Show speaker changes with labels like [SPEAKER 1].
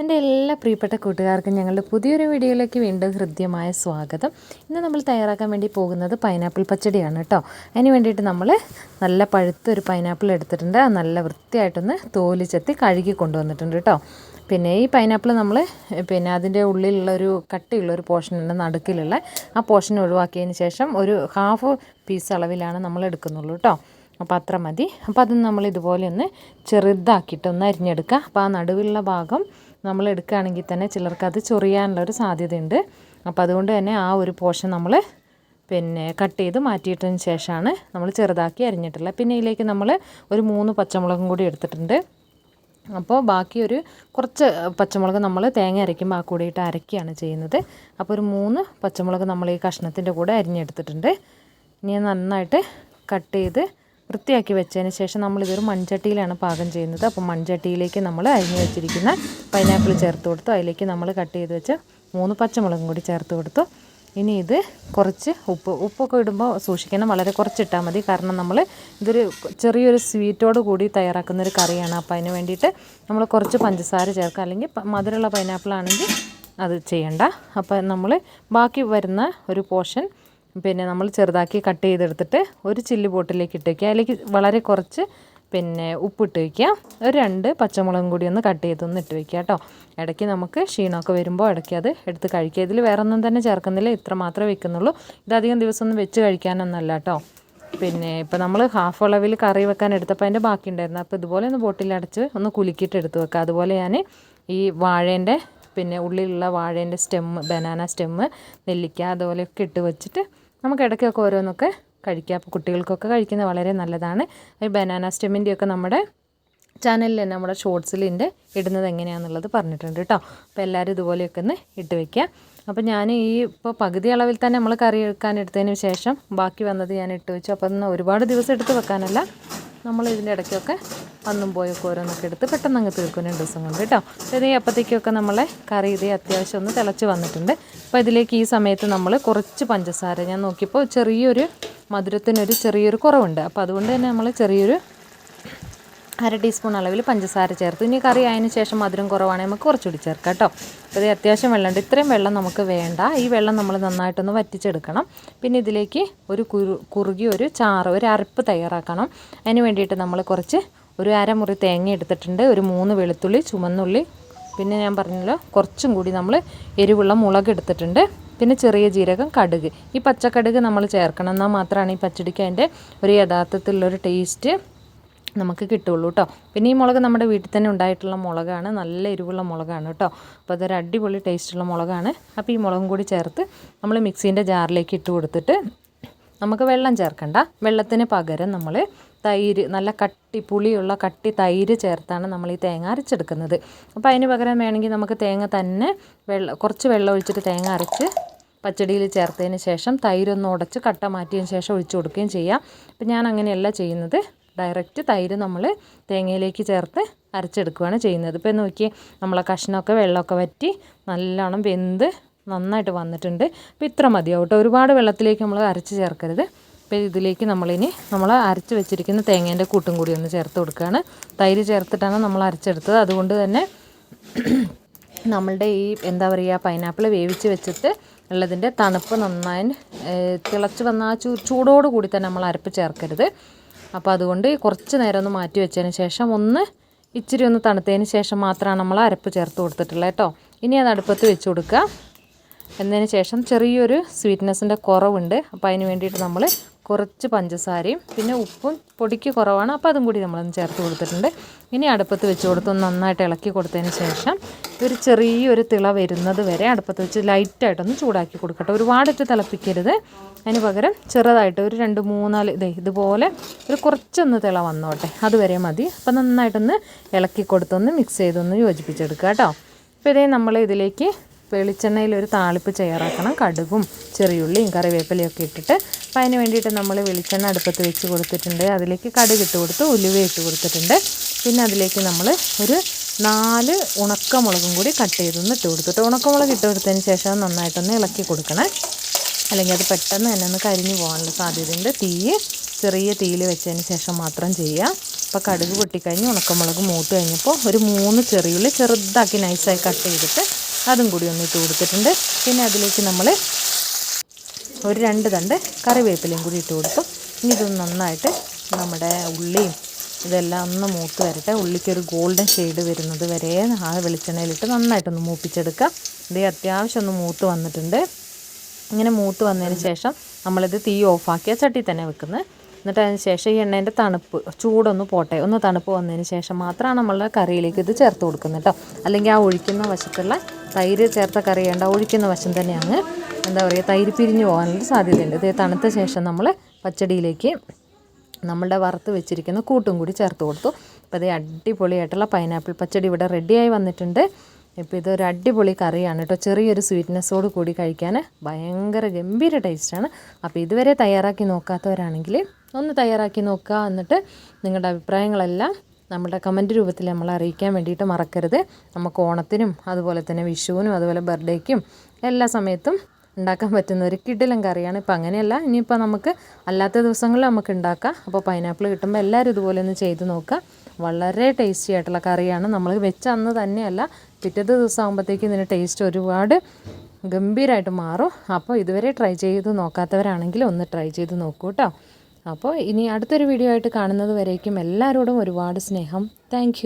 [SPEAKER 1] എന്റെ എല്ലാ പ്രിയപ്പെട്ട കൂട്ടുകാർക്കും ഞങ്ങളുടെ പുതിയൊരു വീഡിയോയിലേക്ക് വീണ്ടും ഹൃദ്യമായ സ്വാഗതം. ഇന്ന് നമ്മൾ തയ്യാറാക്കാൻ വേണ്ടി പോകുന്നത് പൈനാപ്പിൾ പച്ചടിയാണ് കേട്ടോ. അതിന് വേണ്ടിയിട്ട് നമ്മൾ നല്ല പഴുത്ത ഒരു പൈനാപ്പിൾ എടുത്തിട്ടുണ്ട്. നല്ല വൃത്തിയായിട്ടൊന്ന് തോലി ചെത്തി കഴുകി കൊണ്ടുവന്നിട്ടുണ്ട് കേട്ടോ. പിന്നെ ഈ പൈനാപ്പിൾ നമ്മൾ പിന്നെ അതിന്റെ ഉള്ളിലുള്ള ഒരു കട്ടിയുള്ള ഒരു പോർഷൻ ഉണ്ട് നടുക്കിലുള്ള. ആ പോർഷൻ ഒഴിവാക്കിയതിന് ശേഷം ഒരു ഹാഫ് പീസ് അളവിലാണ് നമ്മൾ എടുക്കുന്നുള്ളൂ കേട്ടോ. അപ്പോൾ അത്ര മതി. അപ്പോൾ അത് നമ്മൾ ഇതുപോലെ ഒന്ന് ചെറുതാക്കിയിട്ട് ഒന്ന് അരിഞ്ഞെടുക്കുക. അപ്പോൾ ആ നടുവിലുള്ള ഭാഗം നമ്മൾ എടുക്കുകയാണെങ്കിൽ തന്നെ ചിലർക്ക് അത് ചൊറിയാനുള്ള ഒരു സാധ്യതയുണ്ട്. അപ്പോൾ അതുകൊണ്ട് തന്നെ ആ ഒരു പോഷൻ നമ്മൾ പിന്നെ കട്ട് ചെയ്ത് മാറ്റിയിട്ടതിന് ശേഷമാണ് നമ്മൾ ചെറുതാക്കി അരിഞ്ഞിട്ടുള്ളത്. പിന്നെ ഇതിലേക്ക് നമ്മൾ ഒരു മൂന്ന് പച്ചമുളകും കൂടി എടുത്തിട്ടുണ്ട്. അപ്പോൾ ബാക്കി ഒരു കുറച്ച് പച്ചമുളക് നമ്മൾ തേങ്ങ അരയ്ക്കുമ്പോൾ ആ കൂടിയിട്ട് അരയ്ക്കുകയാണ് ചെയ്യുന്നത്. അപ്പോൾ ഒരു മൂന്ന് പച്ചമുളക് നമ്മൾ ഈ കഷ്ണത്തിന്റെ കൂടെ അരിഞ്ഞെടുത്തിട്ടുണ്ട്. ഇനി നന്നായിട്ട് കട്ട് ചെയ്ത് വൃത്തിയാക്കി വെച്ചതിന് ശേഷം നമ്മളിതൊരു മൺചട്ടിയിലാണ് പാകം ചെയ്യുന്നത്. അപ്പോൾ മൺചട്ടിയിലേക്ക് നമ്മൾ അരിഞ്ഞു വെച്ചിരിക്കുന്ന പൈനാപ്പിൾ ചേർത്ത് കൊടുത്തു. അതിലേക്ക് നമ്മൾ കട്ട് ചെയ്ത് വെച്ച് മൂന്ന് പച്ചമുളകും കൂടി ചേർത്ത് കൊടുത്തു. ഇനി ഇത് കുറച്ച് ഉപ്പ് ഉപ്പൊക്കെ ഇടുമ്പോൾ സൂക്ഷിക്കണം. വളരെ കുറച്ചിട്ടാൽ മതി. കാരണം നമ്മൾ ഇതൊരു ചെറിയൊരു സ്വീറ്റോട് കൂടി തയ്യാറാക്കുന്ന ഒരു കറിയാണ്. അപ്പോൾ അതിന് വേണ്ടിയിട്ട് നമ്മൾ കുറച്ച് പഞ്ചസാര ചേർക്കുക. അല്ലെങ്കിൽ മധുരമുള്ള പൈനാപ്പിൾ ആണെങ്കിൽ അത് ചെയ്യണ്ട. അപ്പോൾ നമ്മൾ ബാക്കി വരുന്ന ഒരു പോർഷൻ പിന്നെ നമ്മൾ ചെറുതാക്കി കട്ട് ചെയ്തെടുത്തിട്ട് ഒരു ചില്ലി ബോട്ടിലേക്ക് ഇട്ട് വയ്ക്കുക അതിലേക്ക് വളരെ കുറച്ച് പിന്നെ ഉപ്പിട്ട് വയ്ക്കുക ഒരു രണ്ട് പച്ചമുളകും കൂടി ഒന്ന് കട്ട് ചെയ്തൊന്ന് ഇട്ട് വയ്ക്കുക കേട്ടോ. ഇടയ്ക്ക് നമുക്ക് ക്ഷീണമൊക്കെ വരുമ്പോൾ ഇടയ്ക്ക് അത് എടുത്ത് കഴിക്കുക. ഇതിൽ വേറെ ഒന്നും തന്നെ ചേർക്കുന്നില്ല. ഇത്ര മാത്രമേ വെക്കുന്നുള്ളൂ. ഇതധികം ദിവസം ഒന്നും വെച്ച് കഴിക്കാനൊന്നല്ല കേട്ടോ. പിന്നെ ഇപ്പോൾ നമ്മൾ ഹാഫ് അളവിൽ കറി വെക്കാൻ എടുത്തപ്പോൾ അതിന്റെ ബാക്കി ഉണ്ടായിരുന്നു. അപ്പോൾ ഇതുപോലെ ഒന്ന് ബോട്ടിലടച്ച് ഒന്ന് കുലുക്കിയിട്ട് എടുത്ത് വെക്കുക. അതുപോലെ ഞാൻ ഈ വാഴേന്റെ പിന്നെ ഉള്ളിലുള്ള വാഴേന്റെ സ്റ്റെമ്മ് ബനാന സ്റ്റെമ്മ് നെല്ലിക്ക അതുപോലെയൊക്കെ ഇട്ട് വെച്ചിട്ട് നമുക്ക് ഇടയ്ക്കൊക്കെ ഓരോന്നൊക്കെ കഴിക്കാം. അപ്പോൾ കുട്ടികൾക്കൊക്കെ കഴിക്കുന്നത് വളരെ നല്ലതാണ്. ഈ ബനാന സ്റ്റെമ്മിന്റെയൊക്കെ നമ്മുടെ ചാനലിൽ തന്നെ നമ്മുടെ ഷോർട്സിലിന്റെ ഇടുന്നത് എങ്ങനെയാണെന്നുള്ളത് പറഞ്ഞിട്ടുണ്ട് കേട്ടോ. അപ്പോൾ എല്ലാവരും ഇതുപോലെയൊക്കെ ഒന്ന് ഇട്ട് വയ്ക്കുക അപ്പോൾ ഞാൻ ഈ ഇപ്പോൾ പകുതി അളവിൽ തന്നെ നമ്മൾ കറി എടുക്കാൻ എടുത്തതിന് ശേഷം ബാക്കി വന്നത് ഞാൻ ഇട്ട് വെച്ചു. അപ്പോൾ ഒരുപാട് ദിവസം എടുത്ത് വെക്കാനല്ല നമ്മൾ ഇതിന്റെ ഇടയ്ക്കൊക്കെ വന്നും പോയൊക്കെ ഓരോന്നൊക്കെ എടുത്ത് പെട്ടെന്ന് അങ്ങ് തീർക്കും രണ്ട് ദിവസം കൊണ്ട് കേട്ടോ. ഇതേ അപ്പോഴത്തേക്കൊക്കെ നമ്മളെ കറി ഇതേ അത്യാവശ്യം ഒന്ന് തിളച്ച് വന്നിട്ടുണ്ട്. അപ്പോൾ ഇതിലേക്ക് ഈ സമയത്ത് നമ്മൾ കുറച്ച് പഞ്ചസാര ഞാൻ നോക്കിയപ്പോൾ ചെറിയൊരു മധുരത്തിനൊരു ചെറിയൊരു കുറവുണ്ട്. അപ്പോൾ അതുകൊണ്ട് തന്നെ നമ്മൾ ചെറിയൊരു അര ടീസ്പൂൺ അളവിൽ പഞ്ചസാര ചേർത്ത് ഇനി കറി ആയതിനു ശേഷം മധുരം കുറവാണെങ്കിൽ നമുക്ക് കുറച്ചുകൂടി ചേർക്കാം കേട്ടോ. അപ്പോൾ ഇത് അത്യാവശ്യം വെള്ളമുണ്ട്. ഇത്രയും വെള്ളം നമുക്ക് വേണ്ട. ഈ വെള്ളം നമ്മൾ നന്നായിട്ടൊന്ന് വറ്റിച്ചെടുക്കണം. പിന്നെ ഇതിലേക്ക് ഒരു കുറുകി ഒരു ചാറ് ഒരു അരപ്പ് തയ്യാറാക്കണം. അതിന് വേണ്ടിയിട്ട് നമ്മൾ കുറച്ച് ഒരു അരമുറി തേങ്ങ എടുത്തിട്ടുണ്ട് ഒരു മൂന്ന് വെളുത്തുള്ളി ചുമന്നുള്ളി പിന്നെ ഞാൻ പറഞ്ഞല്ലോ കുറച്ചും കൂടി നമ്മൾ എരിവുള്ള മുളക് എടുത്തിട്ടുണ്ട് പിന്നെ ചെറിയ ജീരകം കടുക്. ഈ പച്ചക്കടുക് നമ്മൾ ചേർക്കണം എന്നാൽ മാത്രമാണ് ഈ പച്ചടിക്ക് അതിന്റെ ഒരു യഥാർത്ഥത്തിലുള്ളൊരു ടേസ്റ്റ് നമുക്ക് കിട്ടുള്ളൂ കേട്ടോ. പിന്നെ ഈ മുളക് നമ്മുടെ വീട്ടിൽ തന്നെ ഉണ്ടായിട്ടുള്ള മുളകാണ് നല്ല എരിവുള്ള മുളകാണ് കേട്ടോ. അപ്പോൾ അതൊരു അടിപൊളി ടേസ്റ്റുള്ള മുളകാണ്. അപ്പോൾ ഈ മുളകും കൂടി ചേർത്ത് നമ്മൾ മിക്സീന്റെ ജാറിലേക്ക് ഇട്ട് കൊടുത്തിട്ട് നമുക്ക് വെള്ളം ചേർക്കണ്ട. വെള്ളത്തിന് പകരം നമ്മൾ തൈര് നല്ല കട്ടി പുളിയുള്ള കട്ടി തൈര് ചേർത്താണ് നമ്മൾ ഈ തേങ്ങ അരച്ചെടുക്കുന്നത്. അപ്പോൾ അതിന് പകരം വേണമെങ്കിൽ നമുക്ക് തേങ്ങ തന്നെ വെള്ളം കുറച്ച് വെള്ളം ഒഴിച്ചിട്ട് തേങ്ങ അരച്ച് പച്ചടിയിൽ ചേർത്തതിന് ശേഷം തൈരൊന്ന് ഉടച്ച് കട്ട മാറ്റിയതിന് ശേഷം ഒഴിച്ചു കൊടുക്കുകയും ചെയ്യാം. അപ്പം ഞാൻ അങ്ങനെയല്ല ചെയ്യുന്നത്. ഡയറക്റ്റ് തൈര് നമ്മൾ തേങ്ങയിലേക്ക് ചേർത്ത് അരച്ചെടുക്കുകയാണ് ചെയ്യുന്നത്. ഇപ്പോൾ നോക്കി നമ്മളെ കഷ്ണമൊക്കെ വെള്ളമൊക്കെ വറ്റി നല്ലോണം വെന്ത് നന്നായിട്ട് വന്നിട്ടുണ്ട്. അപ്പോൾ ഇത്ര മതിയാവും കേട്ടോ ഒരുപാട് വെള്ളത്തിലേക്ക് നമ്മൾ അരച്ച് ചേർക്കരുത്. അപ്പോൾ ഇതിലേക്ക് നമ്മളിനി നമ്മൾ അരച്ച് വെച്ചിരിക്കുന്ന തേങ്ങേന്റെ കൂട്ടും കൂടി ഒന്ന് ചേർത്ത് കൊടുക്കുകയാണ് തൈര് ചേർത്തിട്ടാണ് നമ്മൾ അരച്ചെടുത്തത്. അതുകൊണ്ട് തന്നെ നമ്മളുടെ ഈ എന്താ പറയുക പൈനാപ്പിൾ വേവിച്ച് വെച്ചിട്ട് ഉള്ളതിന്റെ തണുപ്പ് നന്നായി തിളച്ച് വന്ന ആ ചൂ ചൂടോട് കൂടി തന്നെ നമ്മൾ അരപ്പ് ചേർക്കരുത്. അപ്പോൾ അതുകൊണ്ട് കുറച്ച് നേരം ഒന്ന് മാറ്റി വെച്ചതിന് ശേഷം ഒന്ന് ഇച്ചിരി ഒന്ന് തണുത്തതിന് ശേഷം മാത്രമാണ് നമ്മൾ അരപ്പ് ചേർത്ത് കൊടുത്തിട്ടുള്ളത് കേട്ടോ. ഇനി അത് അടുപ്പത്ത് വെച്ച് കൊടുക്കുക. എന്നതിന് ശേഷം ചെറിയൊരു സ്വീറ്റ്നെസ്സിന്റെ കുറവുണ്ട്. അപ്പോൾ അതിന് വേണ്ടിയിട്ട് നമ്മൾ കുറച്ച് പഞ്ചസാരയും പിന്നെ ഉപ്പും പൊടിക്ക് കുറവാണ്. അപ്പോൾ അതും കൂടി നമ്മളൊന്ന് ചേർത്ത് കൊടുത്തിട്ടുണ്ട്. ഇനി അടുപ്പത്ത് വെച്ച് കൊടുത്ത് നന്നായിട്ട് ഇളക്കി കൊടുത്തതിന് ശേഷം ഒരു ചെറിയൊരു തിള വരുന്നത് വരെ അടുപ്പത്ത് വെച്ച് ലൈറ്റായിട്ടൊന്ന് ചൂടാക്കി കൊടുക്കട്ടെ. ഒരുപാടിട്ട് തിളപ്പിക്കരുത്. അതിന് പകരം ചെറുതായിട്ട് ഒരു രണ്ട് മൂന്നാൽ ഇതേ ഇതുപോലെ ഒരു കുറച്ചൊന്ന് തിള വന്നോട്ടെ. അതുവരെ മതി. അപ്പോൾ നന്നായിട്ടൊന്ന് ഇളക്കി കൊടുത്തൊന്ന് മിക്സ് ചെയ്തൊന്ന് യോജിപ്പിച്ചെടുക്കുക കേട്ടോ. അപ്പോൾ ഇതേ നമ്മൾ ഇതിലേക്ക് വെളിച്ചെണ്ണയിൽ ഒരു താളിപ്പ് ചെയ്യാറാക്കണം കടുകും ചെറിയുള്ളിയും കറിവേപ്പിലയും ഒക്കെ ഇട്ടിട്ട് അപ്പോൾ അതിന് വേണ്ടിയിട്ട് നമ്മൾ വെളിച്ചെണ്ണ അടുപ്പത്ത് വെച്ച് കൊടുത്തിട്ടുണ്ട്. അതിലേക്ക് കടുക് ഇട്ട് കൊടുത്ത് ഉലുവ ഇട്ട് കൊടുത്തിട്ടുണ്ട്. പിന്നെ അതിലേക്ക് നമ്മൾ ഒരു നാല് ഉണക്കമുളകും കൂടി കട്ട് ചെയ്തൊന്ന് ഇട്ട് കൊടുത്തിട്ട് ഉണക്കമുളക് ഇട്ട് കൊടുത്തതിന് ശേഷം നന്നായിട്ടൊന്ന് ഇളക്കി കൊടുക്കണേ. അല്ലെങ്കിൽ അത് പെട്ടെന്ന് തന്നെ ഒന്ന് കരിഞ്ഞു പോകാനുള്ള സാധ്യതയുണ്ട്. തീ ചെറിയ തീയിൽ വെച്ചതിന് ശേഷം മാത്രം ചെയ്യുക. അപ്പോൾ കടുക് പൊട്ടിക്കഴിഞ്ഞ് ഉണക്കമുളക് മൂത്ത് കഴിഞ്ഞപ്പോൾ ഒരു മൂന്ന് ചെറിയുള്ളി ചെറുതാക്കി നൈസായി കട്ട് ചെയ്തിട്ട് അതും കൂടി ഒന്ന് ഇട്ട് കൊടുത്തിട്ടുണ്ട്. പിന്നെ അതിലേക്ക് നമ്മൾ ഒരു രണ്ട് തണ്ട് കറിവേപ്പിലയും കൂടി ഇട്ട് കൊടുക്കും ഇനി ഇതൊന്ന് നന്നായിട്ട് നമ്മുടെ ഉള്ളിയും ഇതെല്ലാം ഒന്ന് മൂത്ത് വരട്ടെ. ഉള്ളിക്കൊരു ഗോൾഡൻ ഷെയ്ഡ് വരുന്നത് വരെ ആ വെളിച്ചെണ്ണയിലിട്ട് നന്നായിട്ടൊന്ന് മൂപ്പിച്ചെടുക്കുക ഇത് അത്യാവശ്യം ഒന്ന് മൂത്ത് വന്നിട്ടുണ്ട്. ഇങ്ങനെ മൂത്ത് വന്നതിന് ശേഷം നമ്മളിത് തീ ഓഫാക്കിയ ചട്ടി തന്നെ വെക്കുന്നത്. എന്നിട്ട് അതിന് ശേഷം ഈ എണ്ണേന്റെ തണുപ്പ് ചൂടൊന്ന് പോട്ടെ. ഒന്ന് തണുപ്പ് വന്നതിന് ശേഷം മാത്രമാണ് നമ്മളുടെ കറിയിലേക്ക് ഇത് ചേർത്ത് കൊടുക്കുന്നത് കേട്ടോ. അല്ലെങ്കിൽ ആ ഒഴിക്കുന്ന വശത്തുള്ള തൈര് ചേർത്ത കറി വേണ്ട ഒഴിക്കുന്ന വശം തന്നെയാണ്. എന്താ പറയുക തൈര് പിരിഞ്ഞു പോകാനുള്ള സാധ്യതയുണ്ട്. ഇത് തണുത്ത ശേഷം നമ്മൾ പച്ചടിയിലേക്ക് നമ്മളുടെ വറുത്ത് വെച്ചിരിക്കുന്ന കൂട്ടും കൂടി ചേർത്ത് കൊടുത്തു. അപ്പോൾ അതേ അടിപൊളിയായിട്ടുള്ള പൈനാപ്പിൾ പച്ചടി ഇവിടെ റെഡിയായി വന്നിട്ടുണ്ട്. ഇപ്പോൾ ഇതൊരു അടിപൊളി കറിയാണ് കേട്ടോ. ചെറിയൊരു സ്വീറ്റ്നെസ്സോട് കൂടി കഴിക്കാൻ ഭയങ്കര ഗംഭീര ടേസ്റ്റാണ് അപ്പോൾ ഇതുവരെ തയ്യാറാക്കി നോക്കാത്തവരാണെങ്കിൽ ഒന്ന് തയ്യാറാക്കി നോക്കുക എന്നിട്ട് നിങ്ങളുടെ അഭിപ്രായങ്ങളെല്ലാം നമ്മുടെ കമന്റ് രൂപത്തിൽ നമ്മൾ അറിയിക്കാൻ വേണ്ടിയിട്ട് മറക്കരുത്. നമുക്ക് ഓണത്തിനും അതുപോലെ തന്നെ വിഷുവിനും അതുപോലെ ബർത്ത്ഡേക്കും എല്ലാ സമയത്തും ഉണ്ടാക്കാൻ പറ്റുന്ന ഒരു കിടിലൻ കറിയാണ്. ഇപ്പം അങ്ങനെയല്ല ഇനിയിപ്പോൾ നമുക്ക് അല്ലാത്ത ദിവസങ്ങളിൽ നമുക്ക് ഉണ്ടാക്കാം. അപ്പോൾ പൈനാപ്പിൾ കിട്ടുമ്പോൾ എല്ലാവരും ഇതുപോലെ ഒന്ന് ചെയ്ത് നോക്കുക. വളരെ ടേസ്റ്റി ആയിട്ടുള്ള കറിയാണ്. നമ്മൾ വെച്ച അന്ന് തന്നെയല്ല പിറ്റത്തെ ദിവസം ആകുമ്പോഴത്തേക്കും ഇതിന്റെ ടേസ്റ്റ് ഒരുപാട് ഗംഭീരമായിട്ട് മാറും. അപ്പോൾ ഇതുവരെ ട്രൈ ചെയ്ത് നോക്കാത്തവരാണെങ്കിൽ ഒന്ന് ട്രൈ ചെയ്ത് നോക്കൂ കേട്ടോ. അപ്പോൾ ഇനി അടുത്തൊരു വീഡിയോ ആയിട്ട് കാണുന്നത് വരേക്കും എല്ലാവരോടും ഒരുപാട് സ്നേഹം. താങ്ക്